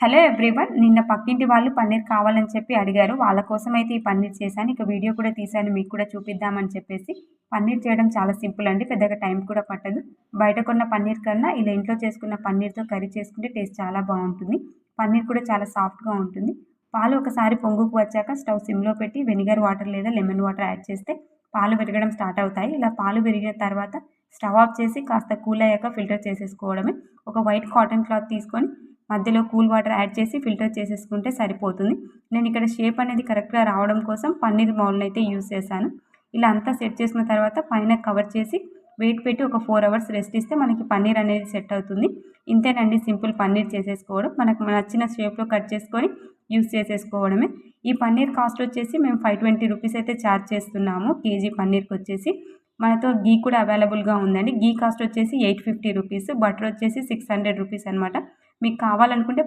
Hello everyone నిన్న పక్కింటి వాళ్ళు పన్నీర్ కావాలని చెప్పి అడిగారు. వాళ్ళ కోసం అయితే ఈ పన్నీర్ చేశాను. ఇక వీడియో కూడా తీశాను. మీకు కూడా చూపిద్దామని చెప్పేసి. పన్నీర్ చేయడం చాలా సింపుల్ అండి. పెద్దగా టైం కూడా పట్టదు. బయట కొన్న పన్నీర్ కన్నా ఇలా ఇంట్లో చేసుకున్న పన్నీర్తో కర్రీ చేసుకుంటే టేస్ట్ చాలా బాగుంటుంది. పన్నీర్ కూడా చాలా సాఫ్ట్గా ఉంటుంది. పాలు ఒకసారి పొంగుకు వచ్చాక స్టవ్ సిమ్లో పెట్టి వెనిగర్ వాటర్ లేదా లెమన్ వాటర్ యాడ్ చేస్తే పాలు విరగడం స్టార్ట్ అవుతాయి. ఇలా పాలు విరిగిన తర్వాత స్టవ్ ఆఫ్ చేసి కాస్త కూల్ అయ్యాక ఫిల్టర్ చేసేసుకోవడమే. ఒక వైట్ కాటన్ క్లాత్ తీసుకొని మధ్యలో కూల్ వాటర్ యాడ్ చేసి ఫిల్టర్ చేసేసుకుంటే సరిపోతుంది. నేను ఇక్కడ షేప్ అనేది కరెక్ట్గా రావడం కోసం పన్నీర్ మౌల్ని అయితే యూజ్ చేశాను. ఇలా అంతా సెట్ చేసిన తర్వాత పైన కవర్ చేసి వెయిట్ పెట్టి ఒక ఫోర్ అవర్స్ రెస్ట్ ఇస్తే మనకి పన్నీర్ అనేది సెట్ అవుతుంది. ఇంతేనండి సింపుల్ పన్నీర్ చేసేసుకోవడం. మనకు నచ్చిన షేప్లో కట్ చేసుకొని యూస్ చేసేసుకోవడమే. ఈ పన్నీర్ కాస్ట్ వచ్చేసి మేము ఫైవ్ ట్వంటీ రూపీస్ అయితే ఛార్జ్ చేస్తున్నాము. కేజీ పన్నీర్కి వచ్చేసి. మనతో గీ కూడా అవైలబుల్గా ఉందండి. గీ కాస్ట్ వచ్చేసి ఎయిట్ ఫిఫ్టీ రూపీస్ బటర్ వచ్చేసి సిక్స్ హండ్రెడ్ రూపీస్ అనమాట మీకు కావాలనుకుంటే